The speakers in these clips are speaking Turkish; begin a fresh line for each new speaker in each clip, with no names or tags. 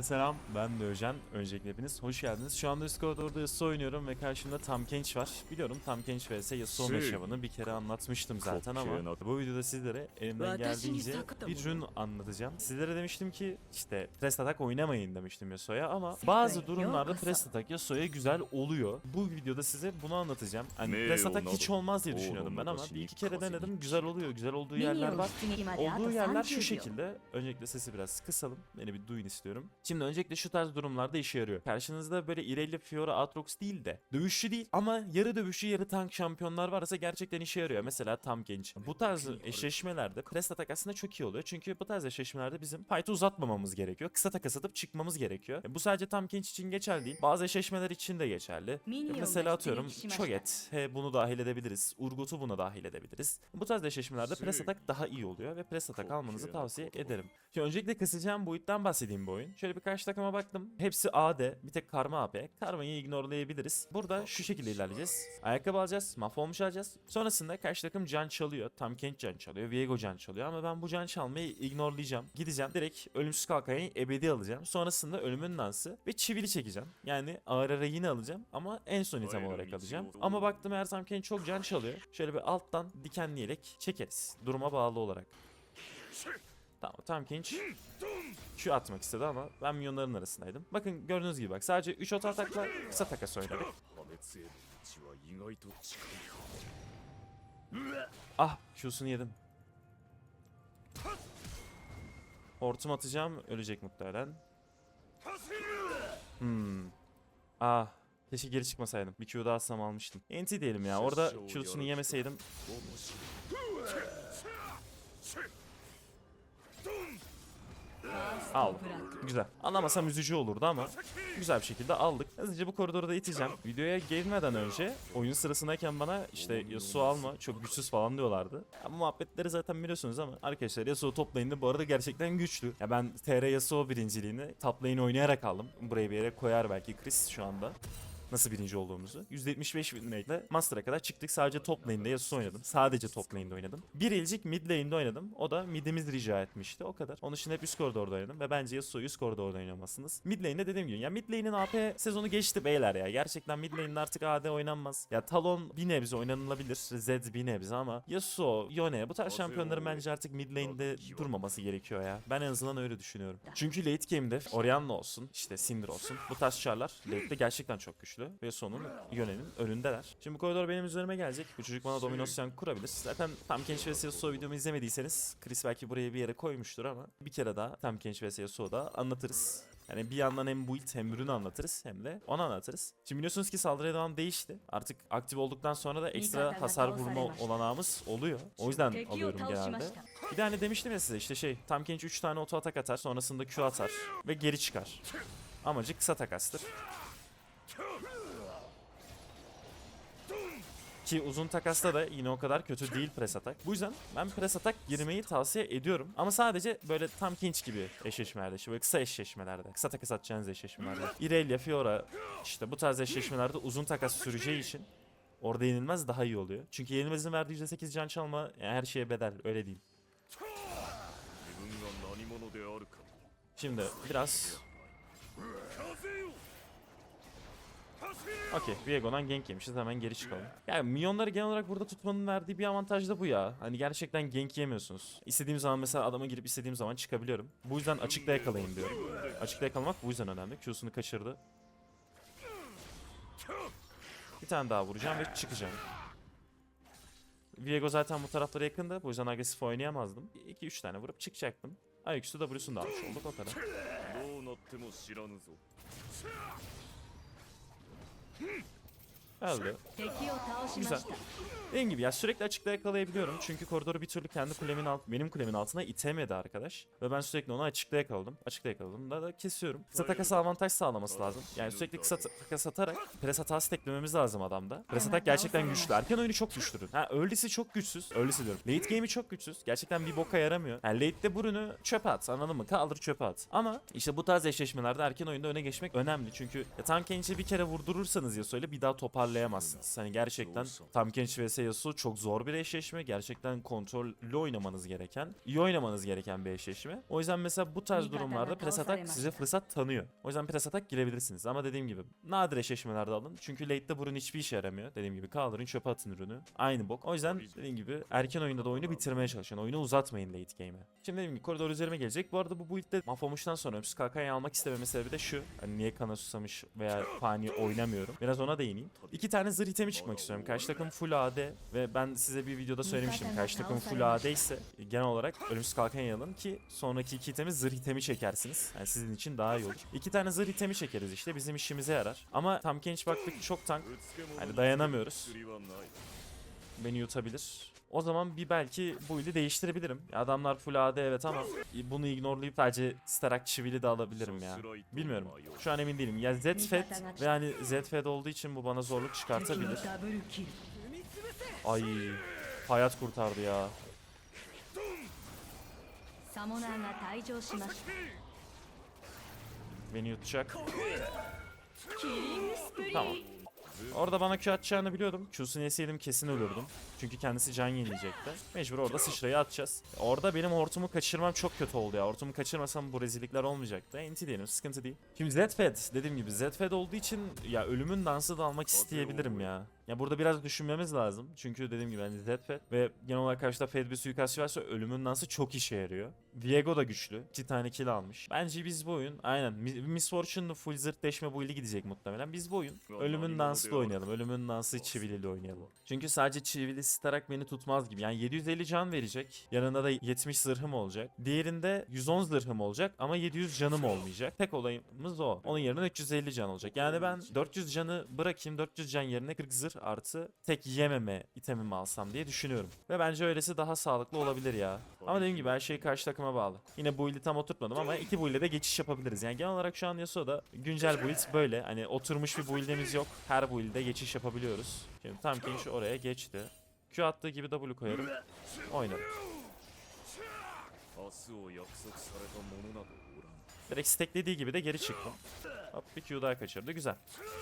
Herkese selam. Ben de Öncelikle hepiniz hoş geldiniz. Şu anda Discord orada Yasuo oynuyorum ve karşımda Tam Kenç var. Biliyorum Tam Kenç vs
Yasuo'nun
yaşamını bir kere anlatmıştım zaten ama bu videoda sizlere elimden geldiğince bir rün anlatacağım. Sizlere demiştim ki işte Press Attack oynamayın demiştim Yasuo'ya ama bazı durumlarda Press Attack Yasuo'ya güzel oluyor. Bu videoda size bunu anlatacağım. Hani Press Attack hiç olmaz diye düşünüyordum ben ama bir iki kere denedim güzel oluyor. Güzel olduğu yerler var. Olduğu yerler şu şekilde. Öncelikle sesi biraz kısalım. Beni bir duyun istiyorum. Şimdi öncelikle şu tarz durumlarda işe yarıyor. Karşınızda böyle Irelia, Fiora, Aatrox değil de dövüşçü değil ama yarı dövüşçü yarı tank şampiyonlar varsa gerçekten işe yarıyor. Mesela Tam Genç. Bu tarz eşleşmelerde press attack aslında çok iyi oluyor. Çünkü bu tarz eşleşmelerde bizim fight'ı uzatmamamız gerekiyor. Kısa takas atıp çıkmamız gerekiyor. E, Bu sadece Tam Genç için geçerli değil. Bazı eşleşmeler için de geçerli. E, Mesela atıyorum Cho'Gath he, bunu dahil edebiliriz. Urgut'u buna dahil edebiliriz. Bu tarz eşleşmelerde press attack daha iyi oluyor ve press attack almanızı tavsiye ederim. Şimdi öncelikle kısacağım boyuttan bahsedeyim bu oyun. Şöyle birkaç takıma baktım. Hepsi AD, bir tek Karma AP. Karma'yı ignorelayabiliriz. Burada şu şekilde ilerleyeceğiz. Ayakkabı alacağız, mahvolmuş alacağız. Sonrasında karşı takım can çalıyor. Tam Kent can çalıyor, Viego can çalıyor ama ben bu can çalmayı ignorelayacağım. Gideceğim direkt ölümsüz kalkayı ebedi alacağım. Sonrasında ölümün dansı ve çivili çekeceğim. Yani ağır ara yine alacağım ama en son item olarak alacağım. Ama baktım her Tam Kent çok can çalıyor. Şöyle bir alttan dikenleyerek çekeriz. Duruma bağlı olarak. Tamam tam Kinch hmm. Q atmak istedi ama ben milyonların arasındaydım. Bakın gördüğünüz gibi bak sadece 3 ot atakla kısa takas oynadık. Ah Q'sunu yedim. Hortum atacağım ölecek muhtemelen. Hmm. Ah keşke geri çıkmasaydım. Bir Q daha atsam almıştım. Enti diyelim ya orada Q'sunu yemeseydim Al. Güzel. Anlamasam üzücü olurdu ama güzel bir şekilde aldık. Hızlıca bu koridoru da iteceğim. Videoya girmeden önce oyun sırasındayken bana işte Yasuo alma çok güçsüz falan diyorlardı. Ya muhabbetleri zaten biliyorsunuz ama arkadaşlar Yasuo top lane'de bu arada gerçekten güçlü. Ya ben TR Yasuo birinciliğini top lane oynayarak aldım. Buraya bir yere koyar belki Chris şu anda nasıl birinci olduğumuzu. %75 win rate'le Master'a kadar çıktık. Sadece top lane'de Yasuo oynadım. Sadece top lane'de oynadım. Bir elcik mid lane'de oynadım. O da midimiz rica etmişti. O kadar. Onun için hep üst koridorda oynadım. Ve bence Yasuo'yu üst koridorda oynamalısınız. Mid lane'de dediğim gibi. Ya mid lane'in AP sezonu geçti beyler ya. Gerçekten mid lane'de artık AD oynanmaz. Ya Talon bir nebze oynanılabilir. Zed bir nebze ama Yasuo, Yone bu tarz şampiyonların bence artık mid lane'de durmaması gerekiyor ya. Ben en azından öyle düşünüyorum. Çünkü late game'de Orianna olsun, işte Syndra olsun. Bu tarz çarlar late'de gerçekten çok güçlü güçlü ve sonun yönelim önündeler. Şimdi bu koridor benim üzerime gelecek. Bu çocuk bana dominasyon kurabilir. Zaten tam Kench vs Yasuo videomu izlemediyseniz Chris belki buraya bir yere koymuştur ama bir kere daha tam Kench vs Yasuo'da anlatırız. Yani bir yandan hem build hem ürünü anlatırız hem de onu anlatırız. Şimdi biliyorsunuz ki saldırıya devam değişti. Artık aktif olduktan sonra da ekstra hasar vurma olanağımız oluyor. O yüzden alıyorum genelde. Bir de hani demiştim ya size işte şey tam Kench 3 tane oto atak atar sonrasında Q atar ve geri çıkar. Amacı kısa takastır. Ki uzun takasta da yine o kadar kötü değil pres atak. Bu yüzden ben pres atak girmeyi tavsiye ediyorum. Ama sadece böyle tam kinç gibi eşleşmelerde. İşte böyle kısa eşleşmelerde. Kısa takas atacağınız eşleşmelerde. Irelia, Fiora işte bu tarz eşleşmelerde uzun takas süreceği için orada yenilmez daha iyi oluyor. Çünkü yenilmezin verdiği %8 can çalma yani her şeye bedel. Öyle değil. Şimdi biraz Okey Viego'dan gank yemişiz hemen geri çıkalım. Yani milyonları genel olarak burada tutmanın verdiği bir avantaj da bu ya. Hani gerçekten gank yemiyorsunuz. İstediğim zaman mesela adama girip istediğim zaman çıkabiliyorum. Bu yüzden açıkta yakalayın diyorum. Açıkta yakalamak bu yüzden önemli. Q'sunu kaçırdı. Bir tane daha vuracağım ve çıkacağım. Viego zaten bu taraflara yakındı. Bu yüzden agresif oynayamazdım. 2-3 tane vurup çıkacaktım. Ayaküstü W'sunu da almış olduk o kadar.
Hmm.
Öldü. Güzel. Dediğim gibi ya sürekli açıkta yakalayabiliyorum. Çünkü koridoru bir türlü kendi kulemin alt, benim kulemin altına itemedi arkadaş. Ve ben sürekli onu açıkta yakaladım. Açıkta yakaladım da, da kesiyorum. Kısa takas avantaj sağlaması lazım. Yani sürekli kısa takas atarak pres hatası teklememiz lazım adamda. Pres atak gerçekten güçlü. Erken oyunu çok güçlü. Ha early'si çok güçsüz. Early'si diyorum. Late game'i çok güçsüz. Gerçekten bir boka yaramıyor. Yani late'de burunu çöpe at anladın mı? Kaldır çöpe at. Ama işte bu tarz eşleşmelerde erken oyunda öne geçmek önemli. Çünkü ya, tank bir kere vurdurursanız ya söyle bir daha toparlayabilirsiniz toparlayamazsınız. Hani gerçekten Tam Kench vs Yasuo çok zor bir eşleşme. Gerçekten kontrollü oynamanız gereken, iyi oynamanız gereken bir eşleşme. O yüzden mesela bu tarz durumlarda pres atak size fırsat tanıyor. O yüzden pres atak girebilirsiniz. Ama dediğim gibi nadir eşleşmelerde alın. Çünkü late'de burun hiçbir işe yaramıyor. Dediğim gibi kaldırın çöpe atın ürünü. Aynı bok. O yüzden dediğim gibi erken oyunda da oyunu bitirmeye çalışın. Oyunu uzatmayın late game'e. Şimdi dediğim gibi koridor üzerime gelecek. Bu arada bu build'de mahvolmuştan sonra Ömsüz Kalkan'ı almak istememin sebebi de şu. Hani niye kana susamış veya fani oynamıyorum. Biraz ona değineyim. İki tane zırh itemi çıkmak istiyorum. Karşı takım full AD ve ben size bir videoda söylemiştim. Karşı takım full AD ise genel olarak Ölümsüz Kalkan'ı alın ki sonraki iki itemi zırh itemi çekersiniz. Yani sizin için daha iyi olur. İki tane zırh itemi çekeriz işte. Bizim işimize yarar. Ama tam genç baktık çok tank. Hani dayanamıyoruz. Beni yutabilir. O zaman bir belki bu build'i değiştirebilirim. Adamlar full AD evet ama bunu ignorlayıp sadece Starak Çivili de alabilirim ya. Bilmiyorum. Şu an emin değilim. Ya Zfed ve hani Zfed olduğu için bu bana zorluk çıkartabilir. Ay hayat kurtardı ya. Beni yutacak. Tamam. Orada bana Q atacağını biliyordum. Q'sunu yeseydim kesin ölürdüm. Çünkü kendisi can yenileyecekti. Mecbur orada sıçrayı atacağız. Orada benim hortumu kaçırmam çok kötü oldu ya. Hortumu kaçırmasam bu rezillikler olmayacaktı. Enti diyelim sıkıntı değil. Şimdi Zfed dediğim gibi Zfed olduğu için ya ölümün dansı da almak isteyebilirim ya. Ya burada biraz düşünmemiz lazım. Çünkü dediğim gibi hani Zfed ve genel olarak karşıda Fed bir suikastçı varsa ölümün dansı çok işe yarıyor. Viego da güçlü. İki tane kill almış. Bence biz bu oyun aynen Mi- Miss Fortune'lu full zırt deşme build'i gidecek muhtemelen. Biz bu oyun ölümün dansı da oynayalım. Ölümün dansı çiviliyle oynayalım. Çünkü sadece çivili starak beni tutmaz gibi. Yani 750 can verecek. Yanında da 70 zırhım olacak. Diğerinde 110 zırhım olacak ama 700 canım olmayacak. Tek olayımız o. Onun yerine 350 can olacak. Yani ben 400 canı bırakayım. 400 can yerine 40 zırh artı tek yememe itemimi alsam diye düşünüyorum. Ve bence öylesi daha sağlıklı olabilir ya. Ama dediğim gibi her şey karşı takıma bağlı. Yine bu build'i tam oturtmadım ama iki bu build'e de geçiş yapabiliriz. Yani genel olarak şu an Yasuo'da güncel build böyle. Hani oturmuş bir bu build'imiz yok. Her bu build'e geçiş yapabiliyoruz. Şimdi tam Kench oraya geçti. Q attığı gibi W koyarım.
Oynadım.
Direkt stacklediği gibi de geri çıktım. Hop bir Q daha kaçırdı. Güzel.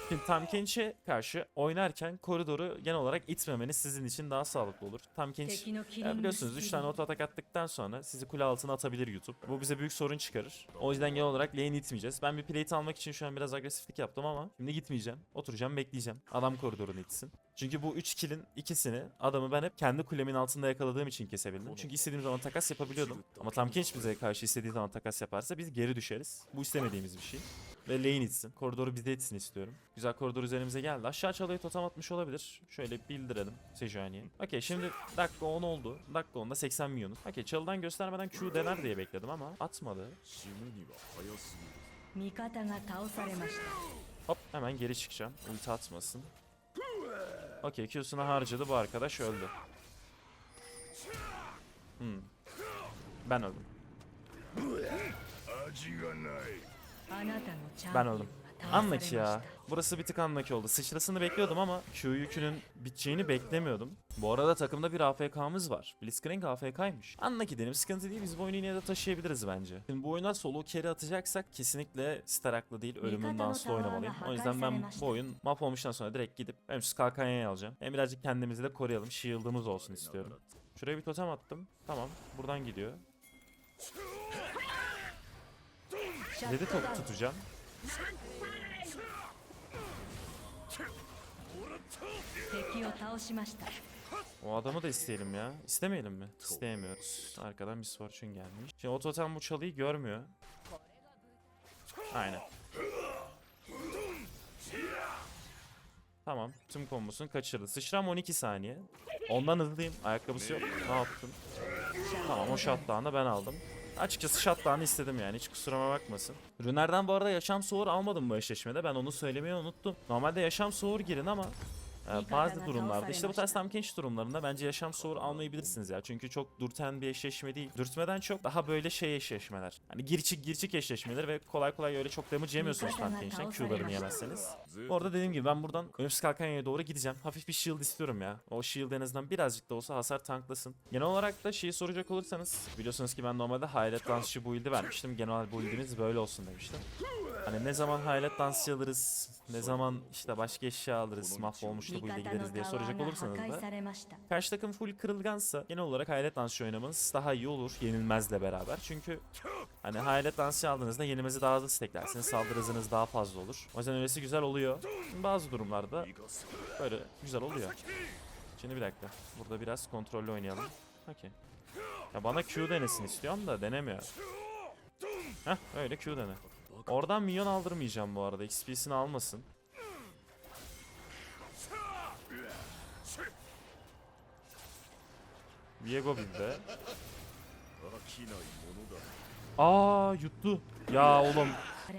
Şimdi Tamkenç'e karşı oynarken koridoru genel olarak itmemeniz sizin için daha sağlıklı olur.
Tamkenç
ya biliyorsunuz 3 tane oto atak attıktan sonra sizi kule altına atabilir YouTube. Bu bize büyük sorun çıkarır. O yüzden genel olarak lane itmeyeceğiz. Ben bir plate almak için şu an biraz agresiflik yaptım ama şimdi gitmeyeceğim. Oturacağım bekleyeceğim. Adam koridorunu itsin. Çünkü bu 3 kilin ikisini adamı ben hep kendi kulemin altında yakaladığım için kesebildim. Çünkü istediğim zaman takas yapabiliyordum. Ama Tamkenç bize karşı istediği zaman takas yaparsa biz geri düşeriz. Bu istemediğimiz bir şey ve lane itsin. Koridoru bize etsin istiyorum. Güzel koridor üzerimize geldi. Aşağı çalayı totem atmış olabilir. Şöyle bildirelim Sejuani'ye. Okey şimdi dakika 10 oldu. Dakika 10'da 80 milyonuz. Okey çalıdan göstermeden Q dener diye bekledim ama atmadı. Hop hemen geri çıkacağım. Ulti atmasın. Okey Q'sunu harcadı bu arkadaş öldü. Hmm. Ben öldüm. Ben öldüm. Anlaki ya. Burası bir tık anlaki oldu. Sıçrasını bekliyordum ama Q'yükünün biteceğini beklemiyordum. Bu arada takımda bir AFK'mız var. Blitzcrank AFK'ymış. Anlaki dedim sıkıntı değil biz bu oyunu yine de taşıyabiliriz bence. Şimdi bu oyuna solo carry atacaksak kesinlikle Starak'la değil ölümün danslı oynamalıyım. O yüzden ben bu oyun mahvolmuştan sonra direkt gidip hem ölümsüz kalkanyayı alacağım. Hem birazcık kendimizi de koruyalım. Shield'ımız olsun istiyorum. Şuraya bir totem attım. Tamam buradan gidiyor. Dedi top tutacağım. O adamı da isteyelim ya. İstemeyelim mi? İsteyemiyoruz. Arkadan bir Swarch'un gelmiş. Şimdi o totem bu çalıyı görmüyor. Aynen. Tamam. Tüm kombosunu kaçırdı. Sıçram 12 saniye. Ondan hızlıyım. Ayakkabısı yok. Ne yaptın? Tamam o shutdown'ı ben aldım. Açıkçası shutdown'ı istedim yani hiç kusuruma bakmasın. Rüner'den bu arada yaşam soğur almadım bu eşleşmede. Ben onu söylemeyi unuttum. Normalde yaşam soğur girin ama bazı durumlarda işte bu tarz tam genç durumlarında bence yaşam soğur almayabilirsiniz ya. Çünkü çok dürten bir eşleşme değil. Dürtmeden çok daha böyle şey eşleşmeler. Hani girçik girçik eşleşmeler ve kolay kolay öyle çok damage yemiyorsunuz tam gençten Q'larını yemezseniz. Bu arada dediğim gibi ben buradan Ölümsüz Kalkanya'ya doğru gideceğim. Hafif bir shield istiyorum ya. O shield en azından birazcık da olsa hasar tanklasın. Genel olarak da şeyi soracak olursanız biliyorsunuz ki ben normalde Hayalet Dansçı build'i vermiştim. Genel build'imiz böyle olsun demiştim. Hani ne zaman hayalet dansı alırız, ne zaman işte başka eşya alırız, mahvolmuşluk ile gideriz diye soracak olursanız da karşı takım full kırılgansa genel olarak hayalet dansı oynamanız daha iyi olur yenilmezle beraber. Çünkü hani hayalet dansı aldığınızda yenilmezi daha hızlı steklersiniz, saldırı hızınız daha fazla olur. O yüzden öylesi güzel oluyor. Bazı durumlarda böyle güzel oluyor. Şimdi bir dakika. Burada biraz kontrollü oynayalım. Okey. Ya bana Q denesin istiyorum da denemiyor. Heh öyle Q dene. Oradan minyon aldırmayacağım bu arada. XP'sini almasın. Viego bizde. Aa yuttu. Ya oğlum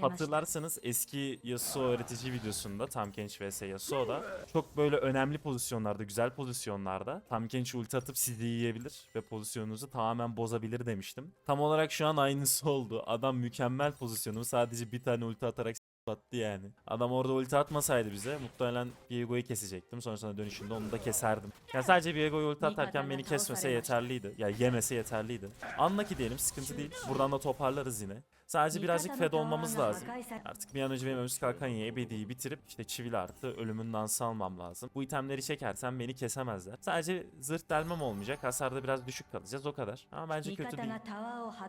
hatırlarsanız eski Yasuo öğretici videosunda Tam Kench vs Yasuo'da çok böyle önemli pozisyonlarda, güzel pozisyonlarda Tam Kench ulti atıp sizi yiyebilir ve pozisyonunuzu tamamen bozabilir demiştim. Tam olarak şu an aynısı oldu. Adam mükemmel pozisyonumu sadece bir tane ulti atarak attı yani. Adam orada ulti atmasaydı bize muhtemelen Viego'yu kesecektim. Sonrasında dönüşünde onu da keserdim. Ya sadece Viego'yu ulti atarken beni kesmese yeterliydi. Ya yemese yeterliydi. Anla ki diyelim sıkıntı değil. Buradan da toparlarız yine. Sadece birazcık fed olmamız lazım. Artık bir an önce benim Ömüz Kalkanya'yı ebediyi bitirip işte çivil artı ölümün dansı almam lazım. Bu itemleri çekersem beni kesemezler. Sadece zırh delmem olmayacak. Hasarda biraz düşük kalacağız o kadar. Ama bence kötü değil.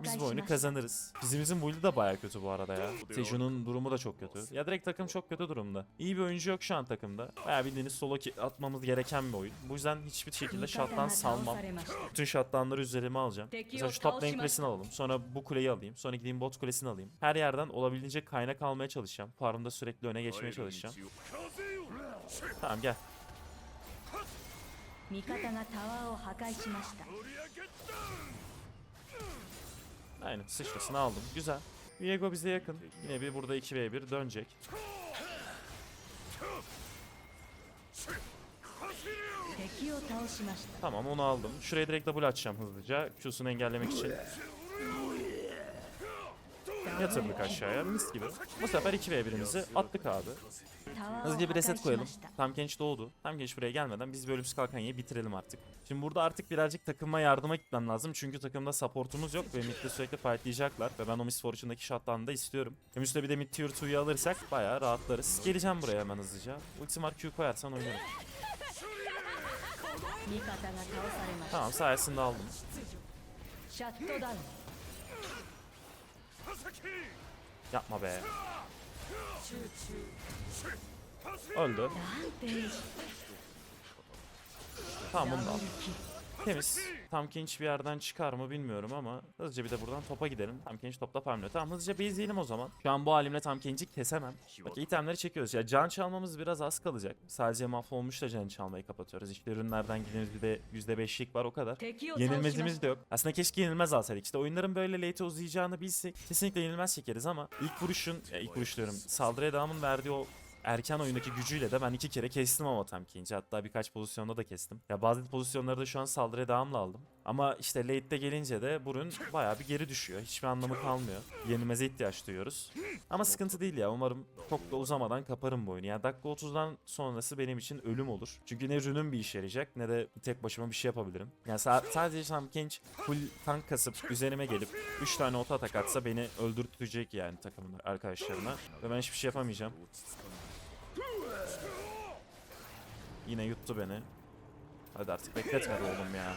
Biz bu oyunu kazanırız. Bizimizin build'i de baya kötü bu arada ya. Sejun'un durumu da çok kötü. Ya direkt takım çok kötü durumda. İyi bir oyuncu yok şu an takımda. Baya bildiğiniz solo atmamız gereken bir oyun. Bu yüzden hiçbir şekilde
şatlan
salmam. Bütün şatlanları üzerime alacağım. Mesela şu top lane alalım. Sonra bu kuleyi alayım. Sonra gideyim bot kulesini kalesini alayım. Her yerden olabildiğince kaynak almaya çalışacağım. Farmda sürekli öne geçmeye çalışacağım. Tamam gel. Aynen sıçrasını aldım. Güzel. Viego bize yakın. Yine bir burada 2v1 dönecek. Tamam onu aldım. Şuraya direkt double açacağım hızlıca. Q'sunu engellemek için. Yatırdık aşağıya mis gibi. Bu sefer 2v1'imizi attık abi. Hızlıca bir reset koyalım. Tam genç doğdu. Tam genç buraya gelmeden biz bölümsüz kalkanyayı bitirelim artık. Şimdi burada artık birazcık takıma yardıma gitmem lazım. Çünkü takımda supportumuz yok ve midde sürekli fightlayacaklar. Ve ben o Miss Fortune'daki shotlarını da istiyorum. Hem üstüne bir de mid tier 2'yu alırsak bayağı rahatlarız. Geleceğim buraya hemen hızlıca. Ultimar Q koyarsan oynarım. Tamam sayesinde aldım. Yapma be. Öldü. Tamam bunu da al. Temiz. Tamkinç bir yerden çıkar mı bilmiyorum ama hızlıca bir de buradan topa gidelim. Tam Tamkinç topla farmlıyor. Tamam hızlıca bezleyelim o zaman. Şu an bu halimle Tamkinç'i kesemem. Bak itemleri çekiyoruz. Ya can çalmamız biraz az kalacak. Sadece mahvolmuş da can çalmayı kapatıyoruz. İşte ürünlerden gidiyoruz bir de %5'lik var o kadar. Yenilmezimiz de yok. Aslında keşke yenilmez alsaydık. İşte oyunların böyle late uzayacağını bilsek kesinlikle yenilmez çekeriz ama ilk vuruşun, ya ilk vuruş diyorum saldırı edamın verdiği o erken oyundaki gücüyle de ben iki kere kestim ama tam ikinci. Hatta birkaç pozisyonda da kestim. Ya bazı pozisyonları da şu an saldırıya devamla aldım. Ama işte late'de gelince de bu ürün bayağı bir geri düşüyor. Hiçbir anlamı kalmıyor. Yenilmeze ihtiyaç duyuyoruz. Ama sıkıntı değil ya. Umarım çok da uzamadan kaparım bu oyunu. Yani dakika 30'dan sonrası benim için ölüm olur. Çünkü ne rünüm bir işe yarayacak ne de tek başıma bir şey yapabilirim. Yani sa- sadece Sam Kench full tank kasıp üzerime gelip 3 tane oto atak atsa beni öldürtecek yani takımın arkadaşlarına. Ve ben hiçbir şey yapamayacağım. Yine yuttu beni. Hadi artık bekletmedi oğlum ya.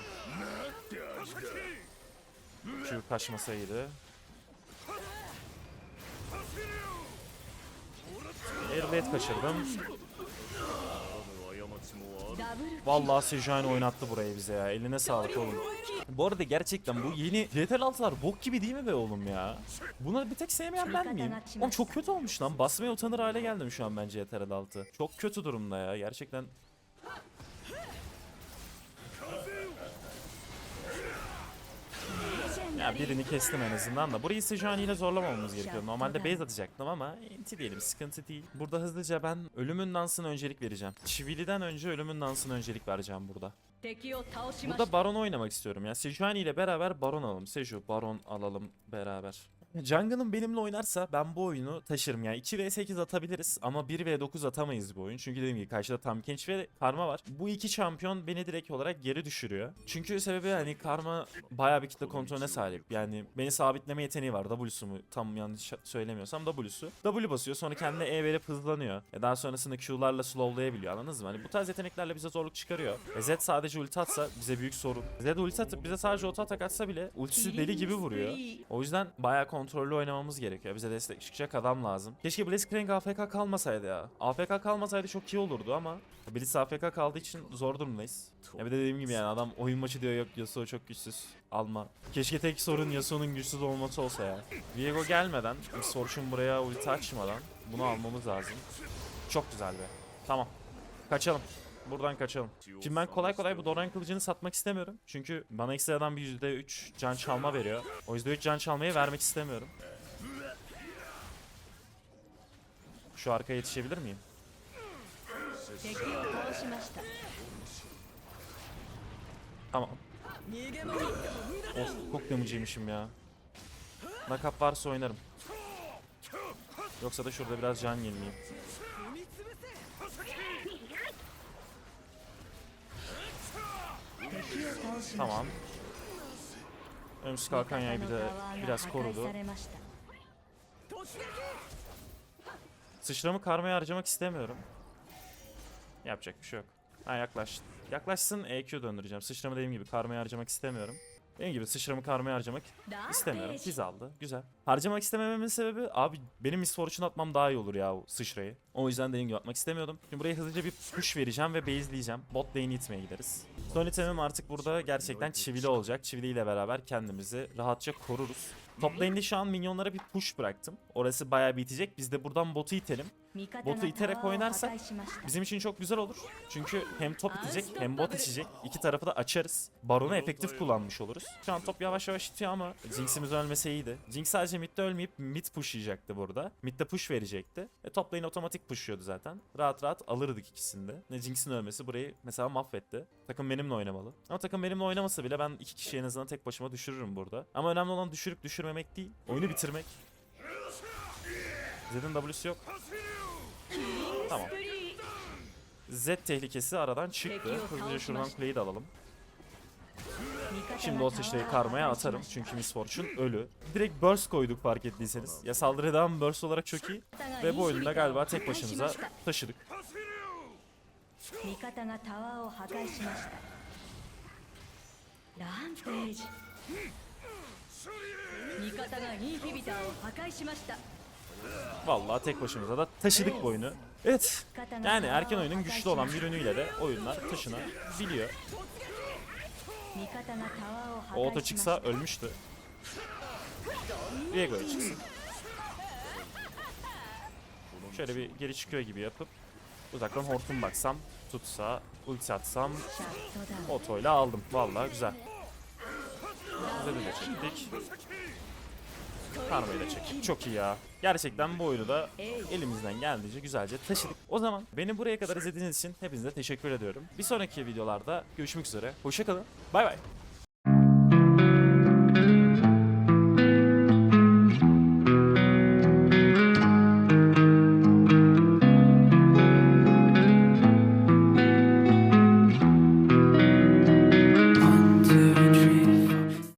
Q kaçmasaydı. Airblade kaçırdım. Vallahi Sejuani oynattı burayı bize ya. Eline sağlık oğlum. Bu arada gerçekten bu yeni Yetel altılar bok gibi değil mi be oğlum ya? Buna bir tek sevmeyen ben miyim? Oğlum çok kötü olmuş lan. Basmaya utanır hale geldim şu an bence Yetel altı. Çok kötü durumda ya. Gerçekten Ya birini kestim en azından da. Burayı Sejani ile zorlamamamız gerekiyor. Normalde base atacaktım ama enti diyelim sıkıntı değil. Burada hızlıca ben ölümün dansına öncelik vereceğim. Çivili'den önce ölümün dansına öncelik vereceğim burada. Burada Baron oynamak istiyorum ya. Sejuani ile beraber Baron alalım. Seju Baron alalım beraber. Jungle'ın benimle oynarsa ben bu oyunu taşırım yani 2v8 atabiliriz ama 1v9 atamayız bu oyun. Çünkü dediğim gibi karşıda Tam Kench ve Karma var. Bu iki şampiyon beni direkt olarak geri düşürüyor. Çünkü sebebi hani Karma bayağı bir kitle kontrolüne sahip. Yani beni sabitleme yeteneği var. W'su mu tam yanlış söylemiyorsam W'su. W basıyor sonra kendine E verip hızlanıyor. E daha sonrasında Q'larla slowlayabiliyor anladınız mı? Hani bu tarz yeteneklerle bize zorluk çıkarıyor. E Z sadece ulti atsa bize büyük sorun. Z ulti atıp bize sadece auto atak atsa bile ultisi deli gibi vuruyor. O yüzden bayağı kontrollü oynamamız gerekiyor. Bize destek çıkacak adam lazım. Keşke Blitzcrank AFK kalmasaydı ya. AFK kalmasaydı çok iyi olurdu ama Blitz AFK kaldığı için zor durumdayız. Ya bir de dediğim gibi yani adam oyun maçı diyor yok Yasuo çok güçsüz. Alma. Keşke tek sorun Yasuo'nun güçsüz olması olsa ya. Viego gelmeden, Sorchun buraya ulti açmadan bunu almamız lazım. Çok güzel be. Tamam. Kaçalım. Buradan kaçalım. Şimdi ben kolay kolay bu Doran kılıcını satmak istemiyorum. Çünkü bana ekstradan bir %3 can çalma veriyor. O %3 can çalmayı vermek istemiyorum. Şu arkaya yetişebilir miyim? Tamam. Of çok damage'ymişim ya. Nakap varsa oynarım. Yoksa da şurada biraz can yenileyim. Tamam. Önümüz kalkan bir de biraz korudu. Sıçramı karmaya harcamak istemiyorum. Yapacak bir şey yok. Ha yaklaş. Yaklaşsın EQ döndüreceğim. Sıçramı dediğim gibi karmaya harcamak istemiyorum. Dediğim gibi sıçramı karmaya harcamak istemiyorum. Biz aldı. Güzel. Harcamak istemememin sebebi abi benim Miss Fortune atmam daha iyi olur ya o sıçrayı. O yüzden dediğim gibi atmak istemiyordum. Şimdi buraya hızlıca bir push vereceğim ve base'leyeceğim. Bot lane itmeye gideriz. Son itemim artık burada gerçekten çivili olacak. Çivili ile beraber kendimizi rahatça koruruz. Top lane'de şu an minyonlara bir push bıraktım. Orası bayağı bitecek. Biz de buradan botu itelim. Botu iterek oynarsak Bizim için çok güzel olur. Çünkü hem top itecek hem bot içecek. İki tarafı da açarız. Baron'u efektif kullanmış oluruz. Şu an top yavaş yavaş itiyor ama Jinx'imiz ölmese iyiydi. Jinx sadece midde ölmeyip mid pushlayacaktı burada. Midde push verecekti. E top lane otomatik pushluyordu zaten. Rahat rahat alırdık ikisini de. Ne Jinx'in ölmesi burayı mesela mahvetti. Takım benimle oynamalı. Ama takım benimle oynamasa bile ben iki kişiyi en azından tek başıma düşürürüm burada. Ama önemli olan düşürüp düşürmemek değil. Oyunu bitirmek. Zed'in W'su yok. Tamam. Z tehlikesi aradan çıktı. Hızlıca şuradan kuleyi de alalım. Şimdi o sıçrayı karmaya atarım çünkü Miss Fortune ölü. Direkt burst koyduk fark ettiyseniz. Ya saldırı devam burst olarak çok iyi. Ve bu oyunda galiba tek başımıza taşıdık. Vallahi tek başımıza da taşıdık bu oyunu. Evet. Yani erken oyunun güçlü olan bir ürünüyle de oyunlar
taşına biliyor.
O oto çıksa ölmüştü. Diego çıksın. Şöyle bir geri çıkıyor gibi yapıp uzaktan hortum baksam, tutsa, ulti atsam otoyla aldım. Vallahi güzel. Güzel bir çektik. Karma'yı da çektik. Çok iyi ya. Gerçekten bu oyunu da elimizden geldiğince güzelce taşıdık. O zaman beni buraya kadar izlediğiniz için hepinize teşekkür ediyorum. Bir sonraki videolarda görüşmek üzere. Hoşçakalın. Bay bay.